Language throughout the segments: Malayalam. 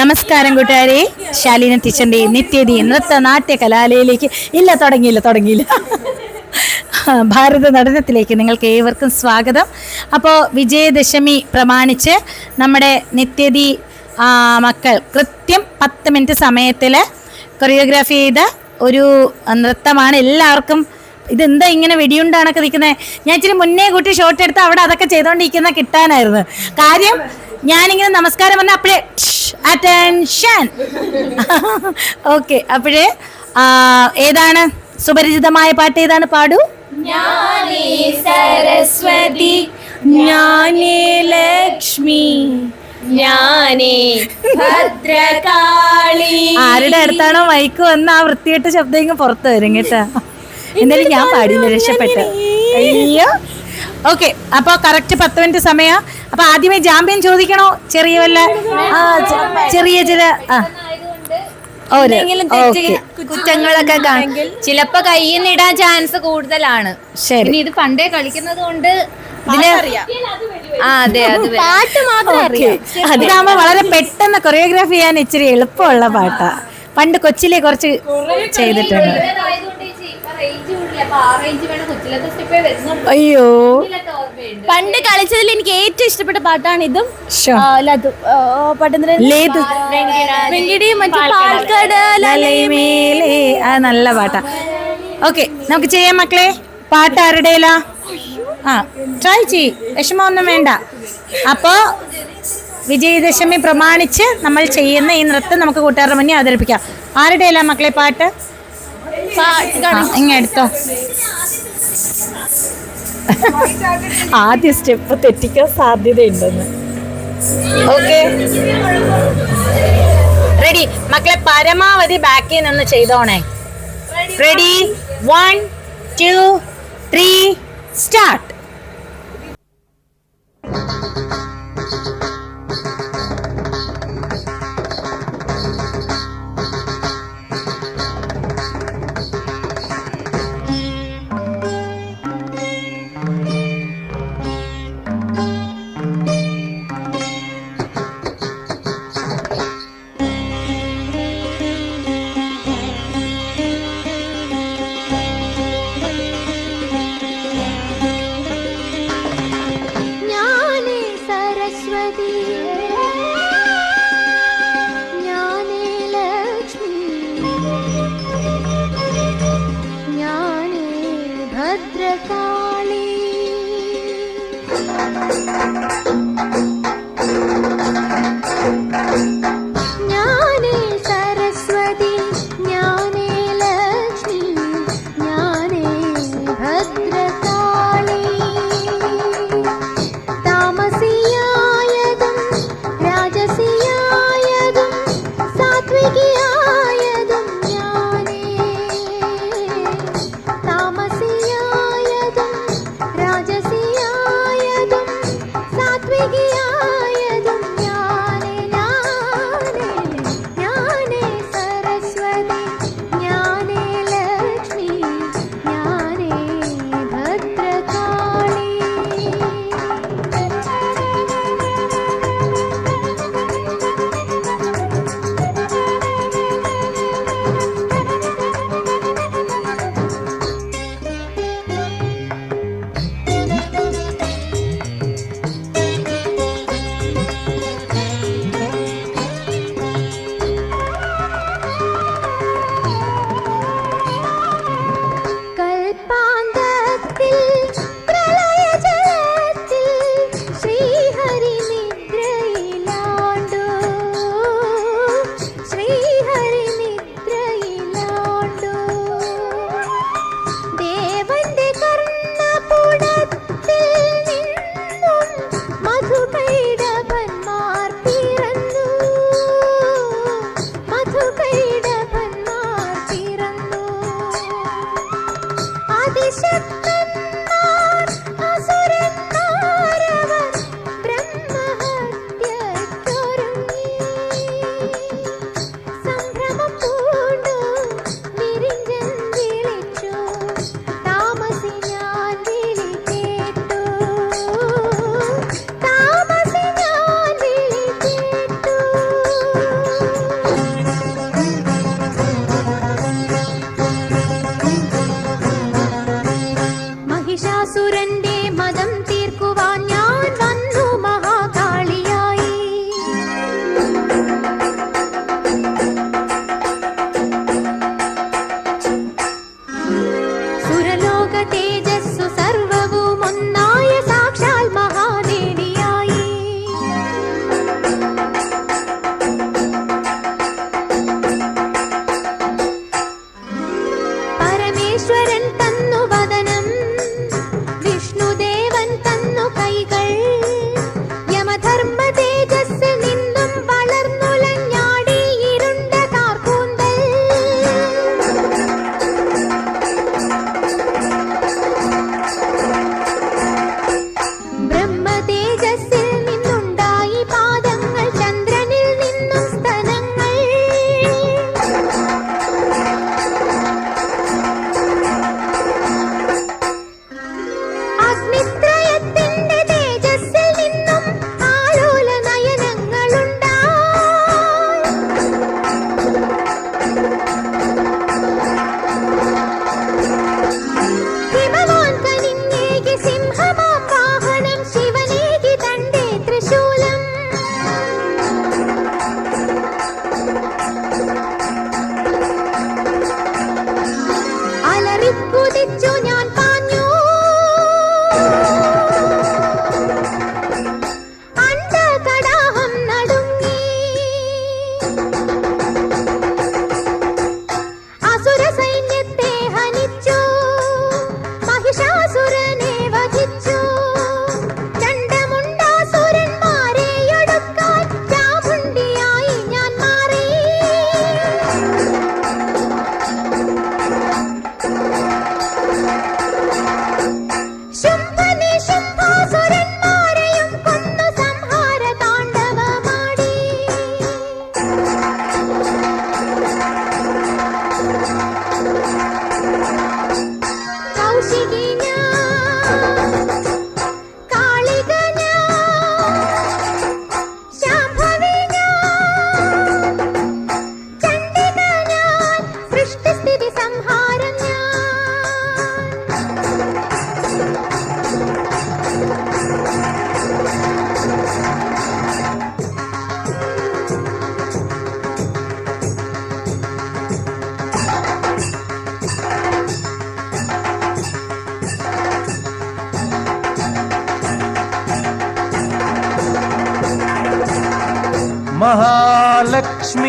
നമസ്കാരം കൂട്ടുകാരെ. ശാലീന ടീച്ചറിന്റെ നിത്യതി നൃത്ത നാട്യ കലാലയയിലേക്ക് ഇല്ല തുടങ്ങിയില്ല തുടങ്ങിയില്ല. ഭാരത നടനത്തിലേക്ക് നിങ്ങൾക്ക് ഏവർക്കും സ്വാഗതം. അപ്പോൾ വിജയദശമി പ്രമാണിച്ച് നമ്മുടെ നിത്യതി മക്കൾ കൃത്യം പത്ത് മിനിറ്റ് സമയത്തിൽ കൊറിയോഗ്രാഫി ചെയ്ത ഒരു നൃത്തമാണ് എല്ലാവർക്കും ഇതെന്താ ഇങ്ങനെ വെടിയുണ്ടാണൊക്കെ നിൽക്കുന്നത് ഞാൻ ഇച്ചിരി മുന്നേ കൂട്ടി ഷോട്ട് എടുത്ത് അവിടെ അതൊക്കെ ചെയ്തുകൊണ്ടിരിക്കുന്ന കിട്ടാനായിരുന്നു. കാര്യം ഞാനിങ്ങനെ നമസ്കാരം പറഞ്ഞ അപ്പോഴേ അറ്റൻഷൻ ഓക്കെ അപ്പോഴേ ഏതാണ്? സുപരിചിതമായ പാട്ട് ഏതാണ്? പാടൂ. സരസ്വതി ജ്ഞാനേ ലക്ഷ്മി ആരുടെ അടുത്താണോ മൈക്ക് വന്ന് ആ വൃത്തികെട്ട ശബ്ദം ഇങ്ങ് പുറത്ത് വരും കേട്ടാ. എന്തായാലും ഞാൻ പാടിയില്ല രക്ഷപ്പെട്ട്. അയ്യോ. ഓക്കെ അപ്പോൾ കറക്റ്റ് പത്ത് മിനിറ്റ് സമയ. അപ്പൊ ആദ്യമേ ജാമ്യം ചോദിക്കണോ? ചെറിയ വല്ല ചെറിയ ചില ആ. കുറ്റങ്ങളൊക്കെ ചിലപ്പോ കയ്യിൽ ഇടാൻ ചാൻസ് കൂടുതലാണ്. ശരി. ഇത് പണ്ടേ കളിക്കുന്നത് കൊണ്ട് അതിനാകുമ്പോ വളരെ പെട്ടെന്ന് കൊറിയോഗ്രാഫി ചെയ്യാൻ ഇച്ചിരി എളുപ്പമുള്ള പാട്ടാ. പണ്ട് കൊച്ചിലെ കുറച്ച് ചെയ്തിട്ടുണ്ട്. അയ്യോ. പണ്ട് കളിച്ചതിൽ എനിക്ക് ഏറ്റവും ഇഷ്ടപ്പെട്ട പാട്ടാണ് ഇതും. ആ നല്ല പാട്ടാ. ഓക്കെ നമുക്ക് ചെയ്യാം മക്കളെ. പാട്ട് ആരുടെയിലാ ആ ട്രൈ ചെയ് വിഷമമൊന്നും വേണ്ട. അപ്പോ വിജയദശമി പ്രമാണിച്ച് നമ്മൾ ചെയ്യുന്ന ഈ നൃത്തം നമുക്ക് കൂട്ടുകാരുടെ മുന്നേ അവതരിപ്പിക്കാം. ആരുടെയല്ല മക്കളെ പാട്ട്? ഇങ്ങ് എടുത്തോ. ആദ്യ സ്റ്റെപ്പ് തെറ്റിക്കാൻ സാധ്യതയുണ്ടെന്ന്. ഓക്കെ റെഡി മക്കളെ പരമാവധി ബാക്കിൽ നിന്ന് ചെയ്തോണേ. Ready one two three start said.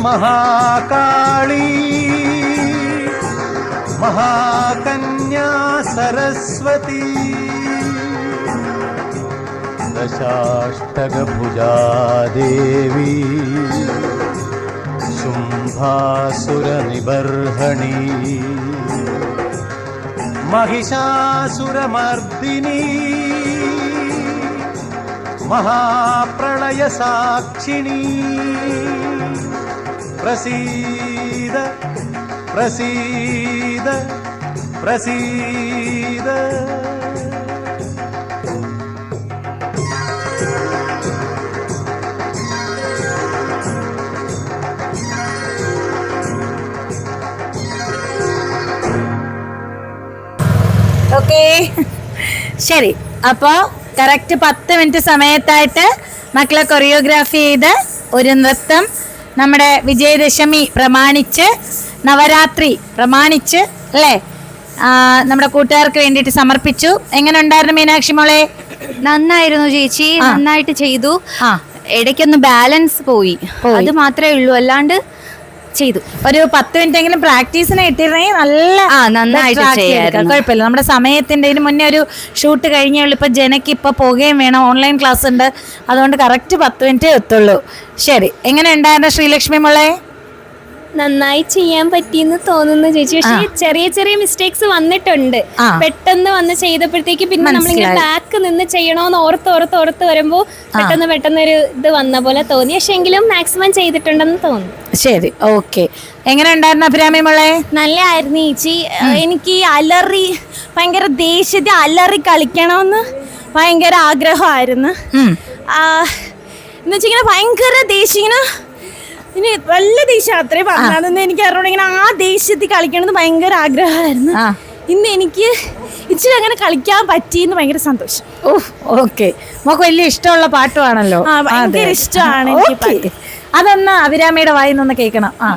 Mahakali महाकन्या Saraswati. दशाष्टकभुजा देवी शुम्भासुरनिबर्हणि। महिषासुरमर्दिनी। महाप्रलयसाक्षिणी പ്രസീദ പ്രസീദ പ്രസീദ ഓക്കേ. ശരി. അപ്പോൾ കറക്റ്റ് പത്ത് മിനിറ്റ് സമയത്തായിട്ട് മക്കളെ കൊറിയോഗ്രാഫി ചെയ്ത് ഒരു നൃത്തം നമ്മുടെ വിജയദശമി പ്രമാണിച്ച് നവരാത്രി പ്രമാണിച്ച് അല്ലേ? നമ്മുടെ കൂട്ടുകാർക്ക് വേണ്ടിയിട്ട് സമർപ്പിച്ചു. എങ്ങനെ ഉണ്ടായിരുന്നു മീനാക്ഷി മോളെ? നന്നായിരുന്നു ചേച്ചി നന്നായിട്ട് ചെയ്തു. ഇടയ്ക്കൊന്ന് ബാലൻസ് പോയി. അത് മാത്രമേ ഉള്ളൂ. അല്ലാണ്ട് ചെയ്തു. ഒരു പത്ത് മിനിറ്റ് എങ്കിലും പ്രാക്ടീസിന് കിട്ടിയിരുന്നെങ്കിൽ നല്ല ആ, നന്നായിട്ട് ചെയ്യായിരുന്നു. കുഴപ്പമില്ല. നമ്മുടെ സമയത്തിന്റെ ഇതിന് മുന്നേ ഒരു ഷൂട്ട് കഴിഞ്ഞേ ഉള്ളൂ ഇപ്പൊ ജനക്ക് ഇപ്പൊ പോകുകയും വേണം. ഓൺലൈൻ ക്ലാസ് ഉണ്ട്. അതുകൊണ്ട് കറക്റ്റ് പത്ത് മിനിറ്റ് എത്തുള്ളൂ. ശരി. എങ്ങനെ ഉണ്ടായിരുന്നു ശ്രീലക്ഷ്മി മോളെ? നന്നായി ചെയ്യാൻ പറ്റിയെന്ന് തോന്നുന്നു ചേച്ചി. പക്ഷേ ചെറിയ ചെറിയ മിസ്റ്റേക്സ് വന്നിട്ടുണ്ട്. പെട്ടെന്ന് വന്ന് ചെയ്തപ്പോഴത്തേക്ക് പിന്നെ നമ്മളിങ്ങനെ. ബാക്ക് നിന്ന് ചെയ്യണോന്ന് ഓർത്ത് ഓർത്ത് ഓർത്ത് വരുമ്പോ പെട്ടെന്ന് പെട്ടെന്ന് ഒരു ഇത് വന്ന പോലെ തോന്നി. പക്ഷെ എങ്കിലും മാക്സിമം ചെയ്തിട്ടുണ്ടെന്ന് തോന്നുന്നു. ശരി. ഓക്കെ എങ്ങനെ ഉണ്ടായിരുന്നു അഭിരാമി മോളെ? നല്ല ആയിരുന്നു ചേച്ചി എനിക്ക് ഈ അലറി ഭയങ്കര ദേഷ്യത്തെ അലറി കളിക്കണമെന്ന് ഭയങ്കര ആഗ്രഹമായിരുന്നു. ഉം. എന്ന് വെച്ചിങ്ങനെ ഭയങ്കര ദേഷ്യം ഇങ്ങനെ ഇനി വല്ല ദേഷ്യം. അത്രേ പറഞ്ഞതെന്ന് എനിക്ക് അറിയണം ഇങ്ങനെ ആ ദേഷ്യത്തിൽ കളിക്കണമെന്ന് ഭയങ്കര ആഗ്രഹമായിരുന്നു. ഇന്ന് എനിക്ക് ഇച്ചിരി അങ്ങനെ കളിക്കാൻ പറ്റിയെന്ന് ഭയങ്കര സന്തോഷം. ഓക്കെ. നമുക്ക് വലിയ ഇഷ്ടമുള്ള പാട്ടുമാണല്ലോ ഭയങ്കര ഇഷ്ടമാണ് എനിക്ക്. അതൊന്ന് അഭിരാമിയുടെ വായി നിന്ന് കേൾക്കണം. ആ.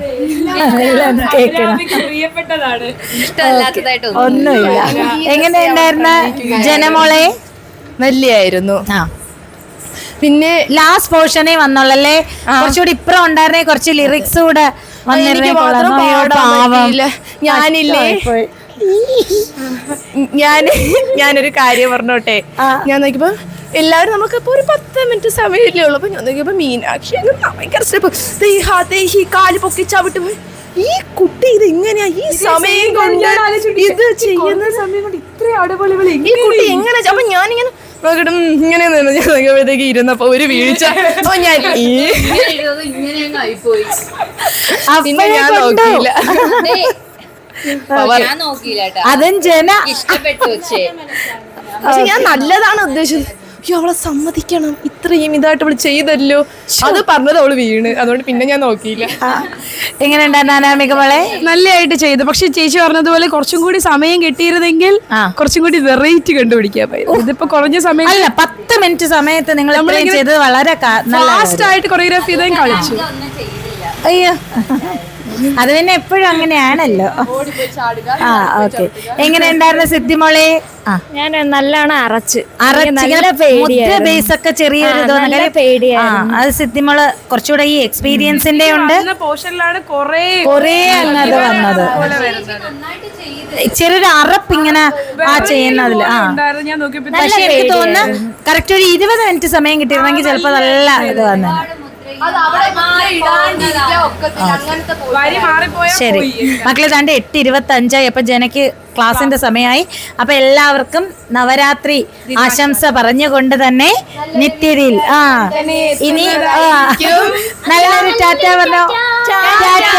കേൾക്കണം. ഇഷ്ടമല്ലാത്തതായിട്ട് ഒന്നുമില്ല. എങ്ങനെ ഉണ്ടായിരുന്ന ജനമോളെ? നല്ലയായിരുന്നു ആ. പിന്നെ ലാസ്റ്റ് പോർഷനേ വന്നുള്ളല്ലേ? കുറച്ചുകൂടി ഇപ്പുറം ഉണ്ടായിരുന്നേ കുറച്ച് ലിറിക്സ് കൂടെ ഞാനില്ലേ? ഞാൻ ഞാനൊരു കാര്യം പറഞ്ഞോട്ടെ. ഞാൻ നോക്കിയപ്പോ എല്ലാവരും നമുക്കിപ്പോ ഒരു പത്ത് മിനിറ്റ് സമയമില്ലേ ഉള്ളൂ. അപ്പൊ ഞാൻ നോക്കിയപ്പോ മീനാക്ഷി അങ്ങ് ഭയങ്കര സ്റ്റെപ്പ് ദേഹാ ദേഹി കാൽ പൊക്കി ചവിട്ടും ഈ കുട്ടി ഇത് എങ്ങനെയാ ഈ സമയം കൊണ്ട് ഇത് ചെയ്യുന്ന സമയം കൊണ്ട് ഇത്ര അടപൊളി ഈ കുട്ടി എങ്ങനെ അപ്പൊ ഞാനിങ്ങനെ നോക്കിയിട്ട് ഇങ്ങനെ നിന്ന് ഞാൻ നോക്കിയപ്പോഴത്തേക്ക് ഇരുന്നപ്പോ ഒരു വീഴ്ച. അപ്പൊ ഞാൻ ഈ പിന്നെ ഞാൻ. നോക്കിയില്ല. ഞാൻ നോക്കിയില്ല ജന ഇഷ്ടപ്പെട്ടു പക്ഷെ ഞാൻ നല്ലതാണ് ഉദ്ദേശിച്ചത്. അയ്യോ അവളെ സമ്മതിക്കണം. ഇത്രയും ഇതായിട്ട് അവൾ ചെയ്തല്ലോ. അത് പറഞ്ഞത് അവൾ വീണ്. അതുകൊണ്ട് പിന്നെ ഞാൻ നോക്കിയില്ല. എങ്ങനെ ഉണ്ടായിരുന്നു അനാമിക മോളെ? നല്ലതായിട്ട് ചെയ്തു. പക്ഷെ ചേച്ചി പറഞ്ഞതുപോലെ കുറച്ചും കൂടി സമയം കിട്ടിയിരുന്നെങ്കിൽ. കുറച്ചും കൂടി വെറൈറ്റി കണ്ടുപിടിക്കാൻ ഇതിപ്പോ കുറഞ്ഞ സമയം അല്ല പത്ത് മിനിറ്റ് സമയത്ത് നിങ്ങൾ ചെയ്തത് വളരെ ഫാസ്റ്റ് ആയിട്ട് കൊറിയോഗ്രാഫി ചെയ്തതും കളിച്ചു. അയ്യോ. അത് പിന്നെ എപ്പോഴും അങ്ങനെയാണല്ലോ. ആ ഓക്കെ. എങ്ങനെ ഉണ്ടായിരുന്നു സിദ്ധിമോളെ ആ. ഞാൻ നല്ലോണം അറച്ച്. അരച്ചിങ്ങനെ ബേസ് ഒക്കെ ചെറിയൊരു. അത് സിദ്ധിമോൾ കുറച്ചുകൂടെ ഈ എക്സ്പീരിയൻസിന്റെ ഉണ്ട്. പോർഷനിലാണ് കൊറേ കൊറേ അങ്ങത് വന്നത്. ചെറിയൊരു അറപ്പ് ഇങ്ങനെ ആ ചെയ്യുന്നതിൽ ആ. പക്ഷെ എനിക്ക് തോന്നുന്നു കറക്റ്റ് ഒരു ഇരുപത് മിനിറ്റ് സമയം കിട്ടിയിരുന്നെങ്കിൽ ചിലപ്പോ നല്ല ഇത് വന്നു ശരി. മക്കളെ രണ്ട് എട്ട് ഇരുപത്തി അഞ്ചായി അപ്പൊ ജനക്ക് ക്ലാസിന്റെ സമയമായി. അപ്പൊ എല്ലാവർക്കും നവരാത്രി ആശംസ പറഞ്ഞുകൊണ്ട് തന്നെ നിത്യതിൽ ആ ഇനി നല്ലൊരു ടാറ്റ പറഞ്ഞോ. ടാറ്റ.